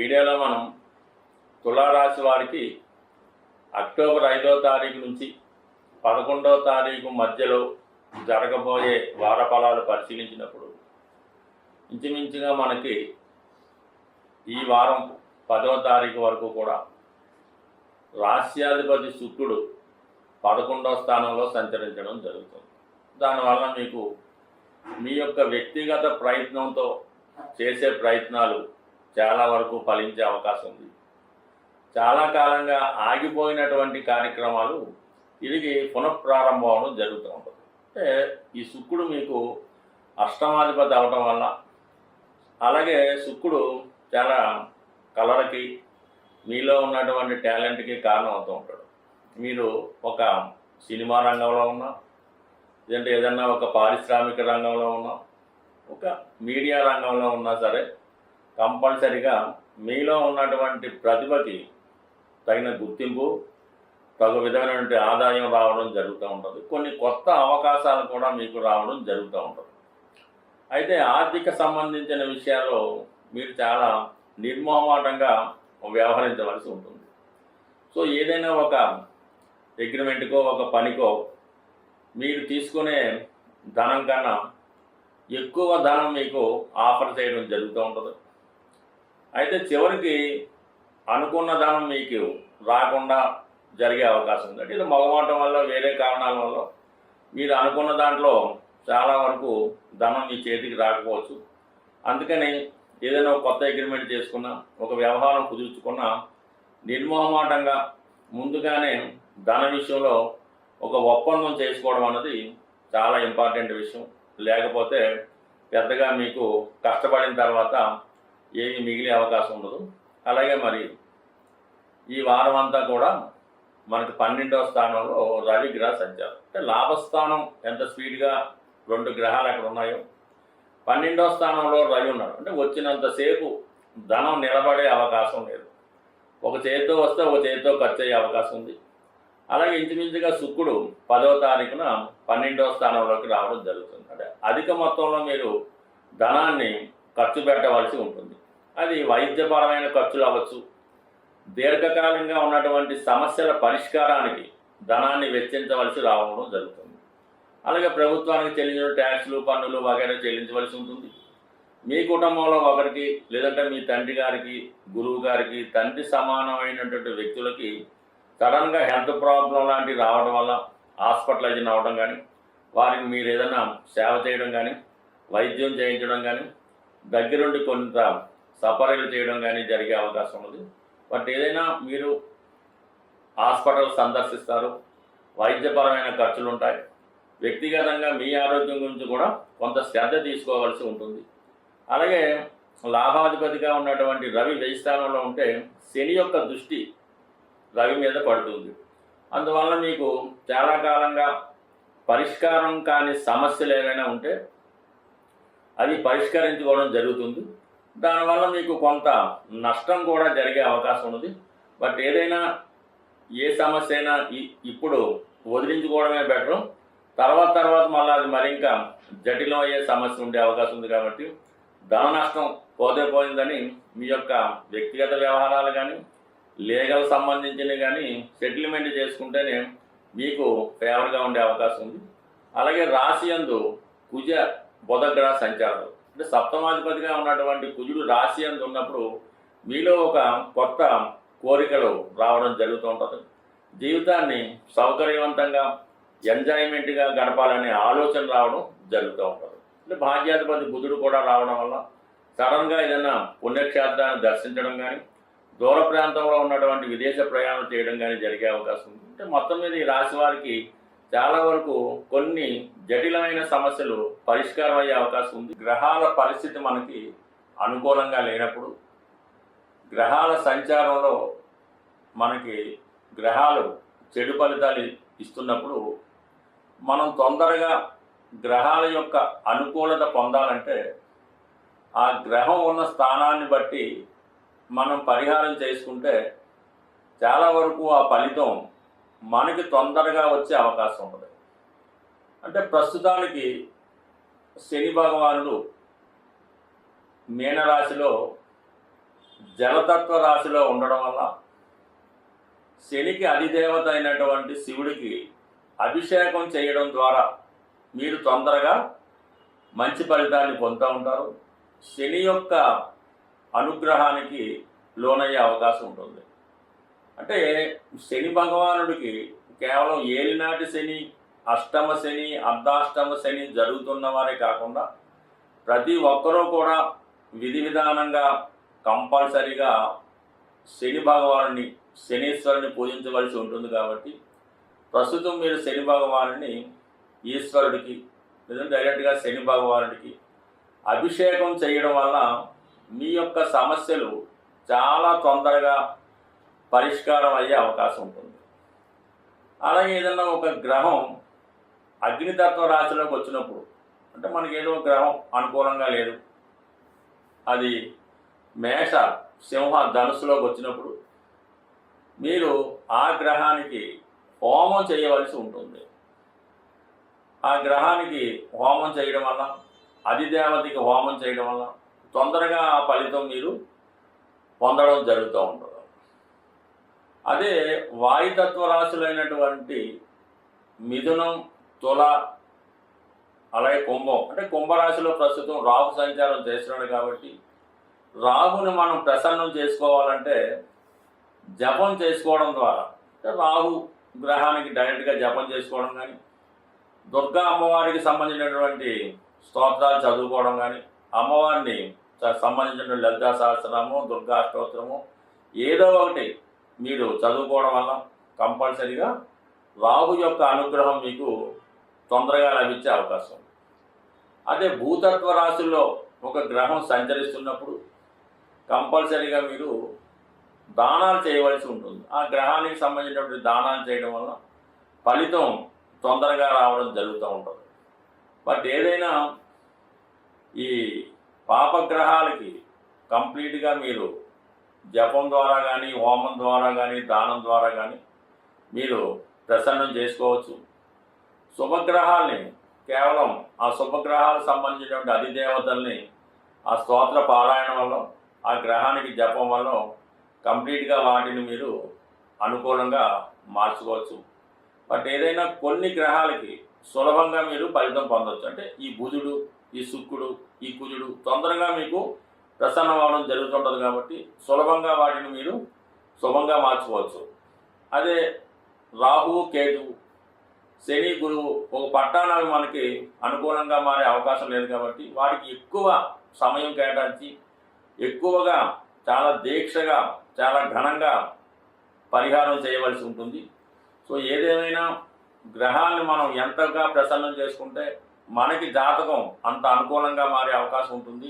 వీడియోలో మనం తులారాశి వారికి అక్టోబర్ ఐదో తారీఖు నుంచి పదకొండవ తారీఖు మధ్యలో జరగబోయే వార ఫలాలు పరిశీలించినప్పుడు ఇంచుమించుగా మనకి ఈ వారం పదవ తారీఖు వరకు కూడా రాశ్యాధిపతి శుక్రుడు పదకొండవ స్థానంలో సంచరించడం జరుగుతుంది. దానివల్ల మీకు మీ యొక్క వ్యక్తిగత ప్రయత్నంతో చేసే ప్రయత్నాలు చాలా వరకు ఫలించే అవకాశం ఉంది. చాలా కాలంగా ఆగిపోయినటువంటి కార్యక్రమాలు తిరిగి పునఃప్రారంభం అవడం జరుగుతూ ఉంటుంది. అంటే ఈ శుక్రుడు మీకు అష్టమాధిపతి అవటం వల్ల అలాగే శుక్రుడు చాలా కలర్కి మీలో ఉన్నటువంటి టాలెంట్కి కారణం అవుతూ ఉంటాడు. మీరు ఒక సినిమా రంగంలో ఉన్నా లేదంటే ఏదన్నా ఒక పారిశ్రామిక రంగంలో ఉన్నా ఒక మీడియా రంగంలో ఉన్నా సరే కంపల్సరిగా మీలో ఉన్నటువంటి ప్రతిభకి తగిన గుర్తింపు తగు విధమైనటువంటి ఆదాయం రావడం జరుగుతూ ఉంటుంది. కొన్ని కొత్త అవకాశాలు కూడా మీకు రావడం జరుగుతూ ఉంటుంది. అయితే ఆర్థిక సంబంధించిన విషయాల్లో మీరు చాలా నిర్మోహమాటంగా వ్యవహరించవలసి ఉంటుంది. సో ఏదైనా ఒక అగ్రిమెంట్కో ఒక పనికో మీరు తీసుకునే ధనం కన్నా ఎక్కువ ధనం మీకు ఆఫర్ చేయడం జరుగుతూ ఉంటుంది. అయితే చివరికి అనుకున్న ధనం మీకు రాకుండా జరిగే అవకాశం ఉంది. అంటే ఇది మగమాటం వల్ల వేరే కారణాల వల్ల మీరు అనుకున్న దాంట్లో చాలా వరకు ధనం మీ చేతికి రాకపోవచ్చు. అందుకని ఏదైనా కొత్త అగ్రిమెంట్ చేసుకున్నా ఒక వ్యవహారం కుదుర్చుకున్నా నిర్మోహమాటంగా ముందుగానే ధన విషయంలో ఒక ఒప్పందం చేసుకోవడం అన్నది చాలా ఇంపార్టెంట్ విషయం. లేకపోతే పెద్దగా మీకు కష్టపడిన తర్వాత ఏమీ మిగిలే అవకాశం ఉండదు. అలాగే మరి ఈ వారం అంతా కూడా మనకి పన్నెండవ స్థానంలో రవి గ్రహ సంచారం. అంటే లాభస్థానం ఎంత స్పీడ్గా రెండు గ్రహాలు అక్కడ ఉన్నాయో. పన్నెండవ స్థానంలో రవి ఉన్నాడు. అంటే వచ్చినంతసేపు ధనం నిలబడే అవకాశం లేదు. ఒక చేతితో వస్తే ఒక చేతితో ఖర్చు అయ్యే అవకాశం ఉంది. అలాగే ఇంచుమించుగా శుక్రుడు పదవ తారీఖున పన్నెండవ స్థానంలోకి రావడం జరుగుతుంది. అంటే అధిక మొత్తంలో మీరు ధనాన్ని ఖర్చు పెట్టవలసి ఉంటుంది. అది వైద్యపరమైన ఖర్చులు అవ్వచ్చు. దీర్ఘకాలంగా ఉన్నటువంటి సమస్యల పరిష్కారానికి ధనాన్ని వెచ్చించవలసి రావడం జరుగుతుంది. అలాగే ప్రభుత్వానికి చెల్లించిన ట్యాక్స్లు పన్నులు వగైరా చెల్లించవలసి ఉంటుంది. మీ కుటుంబంలో ఒకరికి లేదంటే మీ తండ్రి గారికి గురువు గారికి తండ్రి సమానమైనటువంటి వ్యక్తులకి సడన్గా హెల్త్ ప్రాబ్లం లాంటివి రావడం వల్ల హాస్పిటలైజన్ అవ్వడం కానీ వారికి మీరు ఏదైనా సేవ చేయడం కానీ వైద్యం చేయించడం కానీ దగ్గరుండి కొంత సపరీలు చేయడం కానీ జరిగే అవకాశం ఉంది బట్ ఏదైనా మీరు హాస్పిటల్ సందర్శిస్తారు. వైద్యపరమైన ఖర్చులు ఉంటాయి వ్యక్తిగతంగా మీ ఆరోగ్యం గురించి కూడా కొంత శ్రద్ధ తీసుకోవాల్సి ఉంటుంది. అలాగే లాభాధిపతిగా ఉన్నటువంటి రవి వ్యయస్థానంలో ఉంటే శని యొక్క దృష్టి రవి మీద పడుతుంది. అందువల్ల మీకు చాలా కాలంగా పరిష్కారం కాని సమస్యలు ఏవైనా ఉంటే అది పరిష్కరించుకోవడం జరుగుతుంది. దానివల్ల మీకు కొంత నష్టం కూడా జరిగే అవకాశం ఉంది బట్ ఏదైనా ఏ సమస్య అయినా ఇ- ఇప్పుడు వదిలించుకోవడమే బెటరు. తర్వాత తర్వాత మళ్ళీ అది మరింక జటిలం అయ్యే సమస్య ఉండే అవకాశం ఉంది కాబట్టి ధన నష్టం పోతే పోయిందని మీ యొక్క వ్యక్తిగత వ్యవహారాలు కానీ లీగల్ సంబంధించినవి కానీ సెటిల్మెంట్ చేసుకుంటేనే మీకు ఫేవర్గా ఉండే అవకాశం ఉంది. అలాగే రాశి యందు కుజ బుధగ్రహ సంచారాలు అంటే సప్తమాధిపతిగా ఉన్నటువంటి కుజుడు రాశి అందు ఉన్నప్పుడు మీలో ఒక కొత్త కోరికలు రావడం జరుగుతూ ఉంటుంది. జీవితాన్ని సౌకర్యవంతంగా ఎంజాయ్మెంట్గా గడపాలనే ఆలోచన రావడం జరుగుతూ ఉంటుంది. అంటే భాగ్యాధిపతి బుధుడు కూడా రావడం వల్ల సడన్గా ఏదైనా పుణ్యక్షేత్రాన్ని దర్శించడం కానీ దూర ప్రాంతంలో ఉన్నటువంటి విదేశ ప్రయాణం చేయడం కానీ జరిగే అవకాశం ఉంది. అంటే మొత్తం మీద ఈ రాశి వారికి చాలా వరకు కొన్ని జటిలమైన సమస్యలు పరిష్కారం అయ్యే అవకాశం ఉంది. గ్రహాల పరిస్థితి మనకి అనుకూలంగా లేనప్పుడు గ్రహాల సంచారంలో మనకి గ్రహాలు చెడు ఫలితాలు ఇస్తున్నప్పుడు మనం తొందరగా గ్రహాల యొక్క అనుకూలత పొందాలంటే ఆ గ్రహం ఉన్న స్థానాన్ని బట్టి మనం పరిహారం చేసుకుంటే చాలా వరకు ఆ ఫలితం మనకి తొందరగా వచ్చే అవకాశం ఉంటుంది. అంటే ప్రస్తుతానికి శని భగవానుడు మీనరాశిలో జలతత్వ రాశిలో ఉండడం వల్ల శనికి అధిదేవత అయినటువంటి శివుడికి అభిషేకం చేయడం ద్వారా మీరు తొందరగా మంచి ఫలితాన్ని పొందుతూ ఉంటారు. శని యొక్క అనుగ్రహానికి లోనయ్యే అవకాశం ఉంటుంది. అంటే శని భగవానుడికి కేవలం ఏలినాటి శని అష్టమ శని అర్ధాష్టమ శని జరుగుతున్న వారే కాకుండా ప్రతి ఒక్కరూ కూడా విధి విధానంగా కంపల్సరిగా శని భగవానుని శనీశ్వరుని పూజించవలసి ఉంటుంది కాబట్టి ప్రస్తుతం మీరు శని భగవానుని ఈశ్వరుడికి లేదా డైరెక్ట్గా శని భగవానుడికి అభిషేకం చేయడం వల్ల మీ యొక్క సమస్యలు చాలా తొందరగా పరిష్కారం అయ్యే అవకాశం ఉంటుంది. అలాగే ఏదన్నా ఒక గ్రహం అగ్నితత్వ రాశిలోకి వచ్చినప్పుడు అంటే మనకి ఏదో గ్రహం అనుకూలంగా లేదు. అది మేష సింహ ధనుసులోకి వచ్చినప్పుడు మీరు ఆ గ్రహానికి హోమం చేయవలసి ఉంటుంది. ఆ గ్రహానికి హోమం చేయడం వల్ల అధిదేవతకి హోమం చేయడం వల్ల తొందరగా ఆ ఫలితం మీరు పొందడం జరుగుతూ ఉంటుంది. అదే వాయుతత్వ రాశులైనటువంటి మిథునం తుల అలాగే కుంభం. అంటే కుంభరాశిలో ప్రస్తుతం రాహు సంచారం చేస్తున్నాడు కాబట్టి రాహుని మనం ప్రసన్నం చేసుకోవాలంటే జపం చేసుకోవడం ద్వారా అంటే రాహు గ్రహానికి డైరెక్ట్గా జపం చేసుకోవడం కానీ దుర్గా అమ్మవారికి సంబంధించినటువంటి స్తోత్రాలు చదువుకోవడం కానీ అమ్మవారిని సంబంధించిన లలితా సహస్రము దుర్గా స్తోత్రము ఏదో ఒకటి మీరు చదువుకోవడం వల్ల కంపల్సరీగా రాహు యొక్క అనుగ్రహం మీకు తొందరగా లభించే అవకాశం ఉంది. అదే భూతత్వ రాశుల్లో ఒక గ్రహం సంచరిస్తున్నప్పుడు కంపల్సరీగా మీరు దానాలు చేయవలసి ఉంటుంది. ఆ గ్రహానికి సంబంధించినటువంటి దానాలు చేయడం వల్ల ఫలితం తొందరగా రావడం జరుగుతూ ఉంటుంది. బట్ ఏదైనా ఈ పాపగ్రహాలకి కంప్లీట్గా మీరు జపం ద్వారా కానీ హోమం ద్వారా కానీ దానం ద్వారా కానీ మీరు ప్రసన్నం చేసుకోవచ్చు. శుభగ్రహాల్ని కేవలం ఆ శుభగ్రహాలకు సంబంధించినటువంటి అధిదేవతల్ని ఆ స్తోత్ర పారాయణం వల్ల ఆ గ్రహానికి జపం వల్ల కంప్లీట్గా వాటిని మీరు అనుకూలంగా మార్చుకోవచ్చు. బట్ ఏదైనా కొన్ని గ్రహాలకి సులభంగా మీరు ఫలితం పొందవచ్చు అంటే ఈ బుధుడు ఈ శుక్రుడు ఈ కుజుడు తొందరగా మీకు ప్రసన్నం అవ్వడం జరుగుతుంటుంది కాబట్టి సులభంగా వాటిని మీరు శుభంగా మార్చుకోవచ్చు. అదే రాహు కేతు శని గురువు ఒక పట్టాణాలు మనకి అనుకూలంగా మారే అవకాశం లేదు కాబట్టి వాటికి ఎక్కువ సమయం కేటాయించి ఎక్కువగా చాలా దీక్షగా చాలా ఘనంగా పరిహారం చేయవలసి ఉంటుంది. సో ఏదేమైనా గ్రహాన్ని మనం ఎంతగా ప్రసన్నం చేసుకుంటే మనకి జాతకం అంత అనుకూలంగా మారే అవకాశం ఉంటుంది.